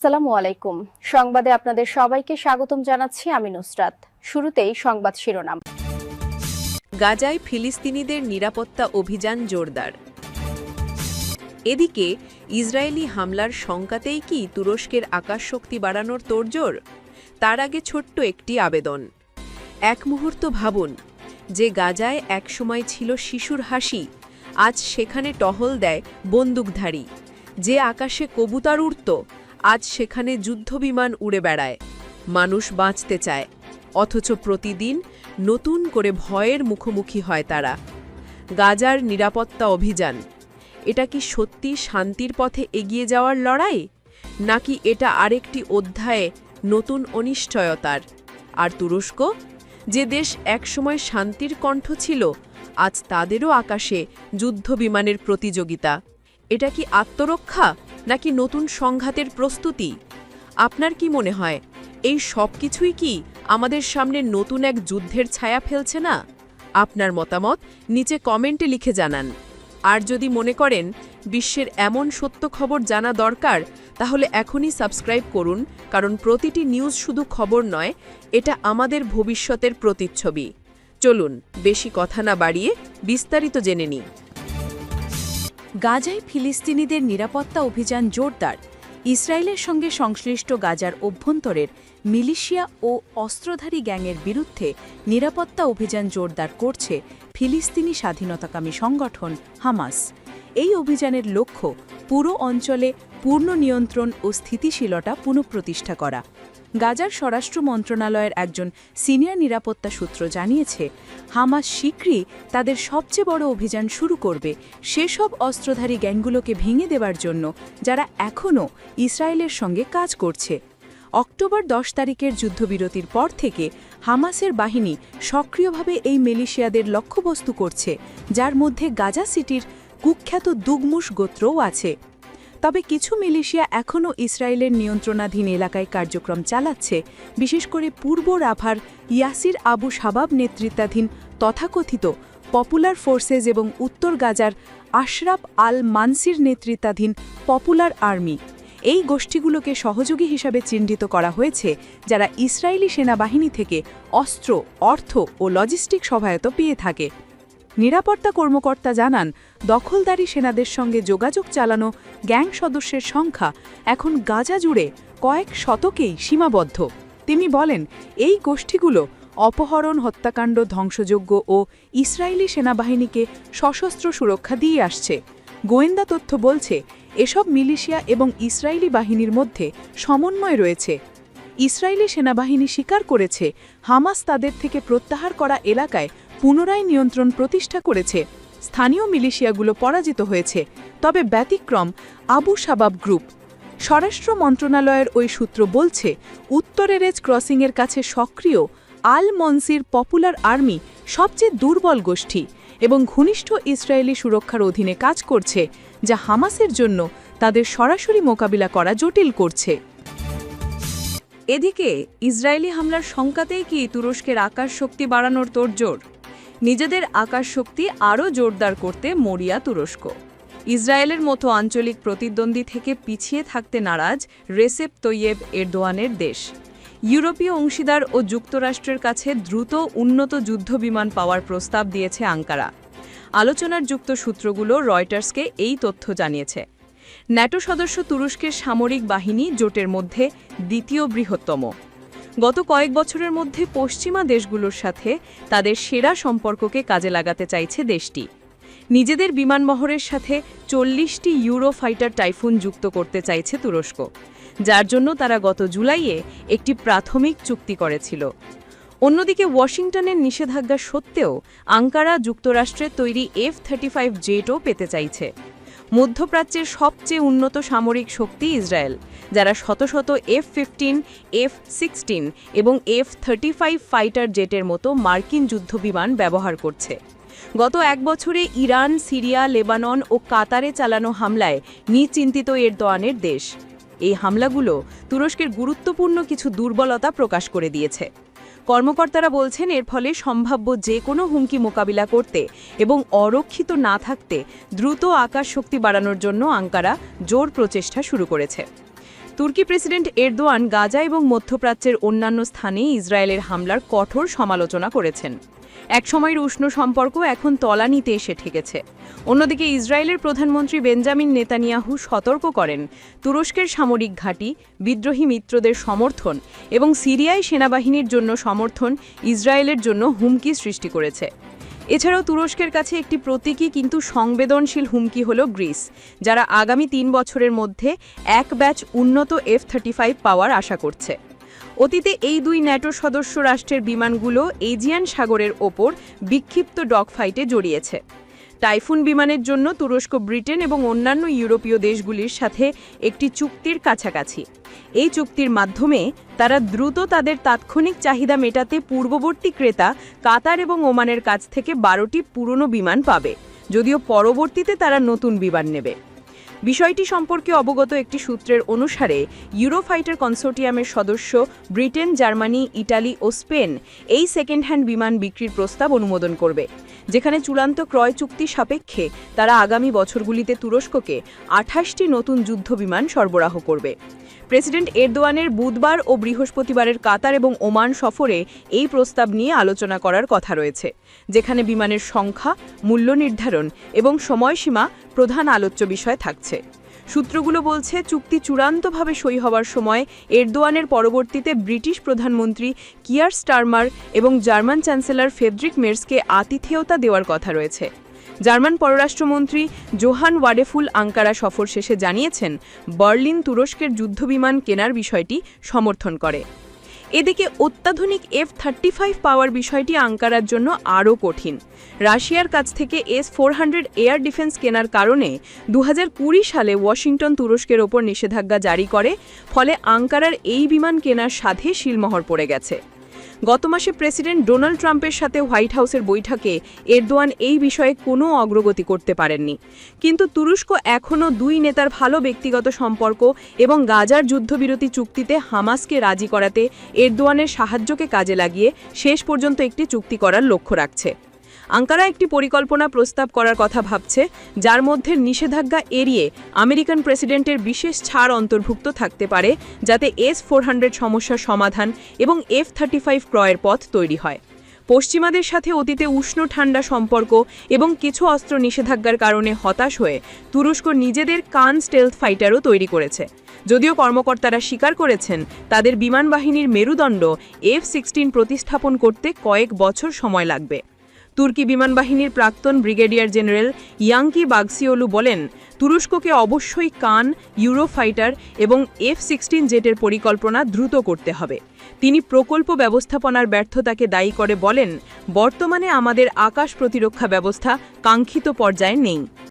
আসসালামু আলাইকুম। সংবাদে আপনাদের সবাইকে স্বাগতম জানাচ্ছি আমি নুসরাত। শুরুতেই সংবাদ শিরোনাম। গাজায় ফিলিস্তিনিদের নিরাপত্তা অভিযান জোরদার। এদিকে, ইসরায়েলি হামলার শঙ্কাতেই কি তুরস্কের আকাশশক্তি বাড়ানোর তোড়জোড়? তার আগে ছোট্ট একটি আবেদন। এক মুহূর্ত ভাবুন, যে গাজায় একসময় ছিল শিশুর হাসি, আজ সেখানে টহল দেয় বন্দুকধারী, যে আকাশে কবুতর উড়ত আজ সেখানে যুদ্ধবিমান উড়ে বেড়ায়। মানুষ বাঁচতে চায়। অথচ প্রতিদিন নতুন করে ভয়ের মুখোমুখি হয় তারা। গাজার নিরাপত্তা অভিযান। এটা কি সত্যি শান্তির পথে এগিয়ে যাওয়ার লড়াই? নাকি এটা আরেকটি অধ্যায়ে নতুন অনিশ্চয়তার? আর তুরস্ক? যে দেশ একসময় শান্তির কণ্ঠ ছিল, আজ তাদেরও আকাশে যুদ্ধবিমানের প্রতিযোগিতা। এটা কি আত্মরক্ষা? নাকি নতুন সংঘাতের প্রস্তুতি? আপনার কি মনে হয়, এই সব কিছুই কি আমাদের সামনে নতুন এক যুদ্ধের ছায়া ফেলছে না? আপনার মতামত নিচে কমেন্টে লিখে জানান। আর যদি মনে করেন, বিশ্বের এমন সত্য খবর জানা দরকার, তাহলে এখনই সাবস্ক্রাইব করুন, কারণ প্রতিটি নিউজ শুধু খবর নয়, এটা আমাদের ভবিষ্যতের প্রতিচ্ছবি। চলুন, বেশি কথা না বাড়িয়ে বিস্তারিত জেনে নিই। গাজায় ফিলিস্তিনিদের নিরাপত্তা অভিযান জোরদার। ইসরায়েলের সঙ্গে সংশ্লিষ্ট গাজার অভ্যন্তরের মিলিশিয়া ও অস্ত্রধারী গ্যাংয়ের বিরুদ্ধে নিরাপত্তা অভিযান জোরদার করছে ফিলিস্তিনি স্বাধীনতাকামী সংগঠন হামাস। এই অভিযানের লক্ষ্য পুরো অঞ্চলে পূর্ণ নিয়ন্ত্রণ ও স্থিতিশীলতা পুনঃপ্রতিষ্ঠা করা। গাজার স্বরাষ্ট্র মন্ত্রণালয়ের একজন সিনিয়র নিরাপত্তা সূত্র জানিয়েছে, হামাস শীঘ্রই তাদের সবচেয়ে বড় অভিযান শুরু করবে সেসব অস্ত্রধারী গ্যাংগুলোকে ভেঙে দেবার জন্য যারা এখনও ইসরায়েলের সঙ্গে কাজ করছে। অক্টোবর দশ তারিখের যুদ্ধবিরতির পর থেকে হামাসের বাহিনী সক্রিয়ভাবে এই মিলিশিয়াদের লক্ষ্যবস্তু করছে, যার মধ্যে গাজা সিটির কুখ্যাত দুগমুশ গোত্রও আছে। তবে কিছু মিলিশিয়া এখনও ইসরায়েলের নিয়ন্ত্রণাধীন এলাকায় কার্যক্রম চালাচ্ছে, বিশেষ করে পূর্ব রাভার ইয়াসির আবু শাবাব নেতৃত্বাধীন তথাকথিত পপুলার ফোর্সেস এবং উত্তর গাজার আশরাফ আল মানসির নেতৃত্বাধীন পপুলার আর্মি। এই গোষ্ঠীগুলোকে সহযোগী হিসাবে চিহ্নিত করা হয়েছে, যারা ইসরায়েলি সেনাবাহিনী থেকে অস্ত্র, অর্থ ও লজিস্টিক সহায়তা পেয়ে থাকে। নিরাপত্তা কর্মকর্তা জানান, দখলদারি সেনাদের সঙ্গে যোগাযোগ চালানো গ্যাং সদস্যের সংখ্যা এখন গাজা জুড়ে কয়েক শতকেই সীমাবদ্ধ। তিনি বলেন, এই গোষ্ঠীগুলো অপহরণ, হত্যাকাণ্ড ধ্বংসযোগ্য ও ইসরায়েলি সেনাবাহিনীকে সশস্ত্র সুরক্ষা দিয়ে আসছে। গোয়েন্দা তথ্য বলছে, এসব মিলিশিয়া এবং ইসরায়েলি বাহিনীর মধ্যে সমন্বয় রয়েছে। ইসরায়েলি সেনাবাহিনী স্বীকার করেছে, হামাস তাদের থেকে প্রত্যাহার করা এলাকায় পুনরায় নিয়ন্ত্রণ প্রতিষ্ঠা করেছে। স্থানীয় মিলিশিয়াগুলো পরাজিত হয়েছে। তবে ব্যতিক্রম আবু সাবাব গ্রুপ। স্বরাষ্ট্র মন্ত্রণালয়ের ওই সূত্র বলছে উত্তরেরেজ ক্রসিংয়ের কাছে সক্রিয় আল মনসির পপুলার আর্মি সবচেয়ে দুর্বল গোষ্ঠী এবং ঘনিষ্ঠ ইসরায়েলি সুরক্ষার অধীনে কাজ করছে, যা হামাসের জন্য তাদের সরাসরি মোকাবিলা করা জটিল করছে। এদিকে, ইসরায়েলি হামলার শঙ্কাতেই কি তুরস্কের আকাশ শক্তি বাড়ানোর তোড়জোড়? নিজেদের আকাশ শক্তি আরও জোরদার করতে মরিয়া তুরস্ক। ইসরায়েলের মতো আঞ্চলিক প্রতিদ্বন্দ্বী থেকে পিছিয়ে থাকতে নারাজ রেসেপ তৈয়েব এরদোয়ানের দেশ। ইউরোপীয় অংশীদার ও যুক্তরাষ্ট্রের কাছে দ্রুত উন্নত যুদ্ধবিমান পাওয়ার প্রস্তাব দিয়েছে আঙ্কারা। আলোচনার যুক্ত সূত্রগুলো রয়টার্সকে এই তথ্য জানিয়েছে। ন্যাটো সদস্য তুরস্কের সামরিক বাহিনী জোটের মধ্যে দ্বিতীয় বৃহত্তম। গত কয়েক বছরের মধ্যে পশ্চিমা দেশগুলোর সাথে তাদের সেরা সম্পর্ককে কাজে লাগাতে চাইছে দেশটি। নিজেদের বিমানবহরের সাথে চল্লিশটি ইউরো ফাইটার টাইফুন যুক্ত করতে চাইছে তুরস্ক, যার জন্য তারা গত জুলাইয়ে একটি প্রাথমিক চুক্তি করেছিল। অন্যদিকে ওয়াশিংটনের নিষেধাজ্ঞা সত্ত্বেও আঙ্কারা যুক্তরাষ্ট্রের তৈরি এফ থার্টি ফাইভ জেটও পেতে চাইছে। মধ্যপ্রাচ্যের সবচেয়ে উন্নত সামরিক শক্তি ইসরায়েল, যারা শত শত এফ ফিফটিন, এফ সিক্সটিন এবং এফ থার্টি ফাইভ ফাইটার জেটের মতো মার্কিন যুদ্ধবিমান ব্যবহার করছে। গত এক বছরে ইরান, সিরিয়া, লেবানন ও কাতারে চালানো হামলায় নিশ্চিন্তিত এরদোয়ানের দেশ। এই হামলাগুলো তুরস্কের গুরুত্বপূর্ণ কিছু দুর্বলতা প্রকাশ করে দিয়েছে। কর্মকর্তারা বলছেন এর ফলে সম্ভাব্য যে কোনো হুমকি মোকাবিলা করতে এবং অরক্ষিত না থাকতে দ্রুত আকাশ শক্তি বাড়ানোর জন্য আঙ্কারা জোর প্রচেষ্টা শুরু করেছে। তুর্কি প্রেসিডেন্ট এরদোয়ান গাজা এবং মধ্যপ্রাচ্যের অন্যান্য স্থানে ইসরায়েলের হামলার কঠোর সমালোচনা করেছেন। একসময়ের উষ্ণ সম্পর্ক এখন তলানিতে এসে ঠেকেছে। অন্যদিকে ইসরায়েলের প্রধানমন্ত্রী বেঞ্জামিন নেতানিয়াহু সতর্ক করেন, তুরস্কের সামরিক ঘাঁটি, বিদ্রোহী মিত্রদের সমর্থন এবং সিরিয়ায় সেনাবাহিনীর জন্য সমর্থন ইসরায়েলের জন্য হুমকি সৃষ্টি করেছে। এছাড়াও তুরস্কের কাছে একটি প্রতীকী কিন্তু সংবেদনশীল হুমকি হল গ্রিস, যারা আগামী তিন বছরের মধ্যে এক ব্যাচ উন্নত এফ থার্টি পাওয়ার আশা করছে। অতীতে এই দুই ন্যাটো সদস্য রাষ্ট্রের বিমানগুলো এজিয়ান সাগরের ওপর বিক্ষিপ্ত ডগফাইটে জড়িয়েছে। টাইফুন বিমানের জন্য তুরস্ক, ব্রিটেন এবং অন্যান্য ইউরোপীয় দেশগুলির সাথে একটি চুক্তির কাছাকাছি। এই চুক্তির মাধ্যমে তারা দ্রুত তাদের তাৎক্ষণিক চাহিদা মেটাতে পূর্ববর্তী ক্রেতা কাতার এবং ওমানের কাছ থেকে বারোটি পুরনো বিমান পাবে, যদিও পরবর্তীতে তারা নতুন বিমান নেবে। বিষয়টি সম্পর্কে অবগত একটি সূত্রের অনুসারে ইউরোফাইটার কনসোর্টিয়ামের সদস্য ব্রিটেন, জার্মানি, ইটালি ও স্পেন এই সেকেন্ড হ্যান্ড বিমান বিক্রির প্রস্তাব অনুমোদন করবে, যেখানে চূড়ান্ত ক্রয় চুক্তি সাপেক্ষে তারা আগামী বছরগুলিতে তুরস্ককে আঠাশটি নতুন যুদ্ধ বিমান সরবরাহ করবে। প্রেসিডেন্ট এরদোয়ানের বুধবার ও বৃহস্পতিবারের কাতার এবং ওমান সফরে এই প্রস্তাব নিয়ে আলোচনা করার কথা রয়েছে, যেখানে বিমানের সংখ্যা, মূল্য নির্ধারণ এবং সময়সীমা প্রধান আলোচ্য বিষয় থাকছে। সূত্রগুলো বলছে, চুক্তি চূড়ান্তভাবে সই হওয়ার সময় এরদোয়ানের পরবর্তীতে ব্রিটিশ প্রধানমন্ত্রী কিয়ার স্টারমার এবং জার্মান চ্যান্সেলর ফেডরিক মের্সকে আতিথেয়তা দেওয়ার কথা রয়েছে। জার্মান পররাষ্ট্রমন্ত্রী জোহান ওয়াডেফুল আঙ্কারা সফর শেষে জানিয়েছেন, বার্লিন তুরস্কের যুদ্ধবিমান কেনার বিষয়টি সমর্থন করে। এদিকে অত্যাধুনিক এফ থার্টি ফাইভ পাওয়ার বিষয়টি আঙ্কারার জন্য আরও কঠিন। রাশিয়ার কাছ থেকে S four hundred air defence কেনার কারণে দু হাজার কুড়ি সালে ওয়াশিংটন তুরস্কের ওপর নিষেধাজ্ঞা জারি করে, ফলে আঙ্কারার এই বিমান কেনার সাধে শিলমোহর পড়ে গেছে। গত মাসে প্রেসিডেন্ট ডোনাল্ড ট্রাম্পের সাথে হোয়াইট হাউসের বৈঠকে এরদোয়ান এই বিষয়ে কোনো অগ্রগতি করতে পারেননি। কিন্তু তুরস্ক এখনও দুই নেতার ভালো ব্যক্তিগত সম্পর্ক এবং গাজার যুদ্ধবিরতি চুক্তিতে হামাসকে রাজি করাতে এরদোয়ানের সাহায্যকে কাজে লাগিয়ে শেষ পর্যন্ত একটি চুক্তি করার লক্ষ্য রাখছে। আঙ্কারা একটি পরিকল্পনা প্রস্তাব করার কথা ভাবছে, যার মধ্যে নিষেধাজ্ঞা এড়িয়ে আমেরিকান প্রেসিডেন্টের বিশেষ ছাড় অন্তর্ভুক্ত থাকতে পারে, যাতে এস ফোর সমস্যার সমাধান এবং এফ থার্টি ফাইভ ক্রয়ের পথ তৈরি হয়। পশ্চিমাদের সাথে অতীতে উষ্ণ ঠান্ডা সম্পর্ক এবং কিছু অস্ত্র নিষেধাজ্ঞার কারণে হতাশ হয়ে তুরস্ক নিজেদের কান স্টেলথ ফাইটারও তৈরি করেছে। যদিও কর্মকর্তারা স্বীকার করেছেন, তাদের বিমান বাহিনীর মেরুদণ্ড এফ সিক্সটিন প্রতিস্থাপন করতে কয়েক বছর সময় লাগবে। তুর্কি বিমান বাহিনীর প্রাক্তন ব্রিগেডিয়ার জেনারেল ইয়াংকি বাগসিওলু বলেন, তুরস্ককে অবশ্যই কান, ইউরোফাইটার এবং এফ সিক্সটিন জেটের পরিকল্পনা দ্রুত করতে হবে। তিনি প্রকল্প ব্যবস্থাপনার ব্যর্থতাকে দায়ী করে বলেন, বর্তমানে আমাদের আকাশ প্রতিরক্ষা ব্যবস্থা কাঙ্ক্ষিত পর্যায়ে নেই।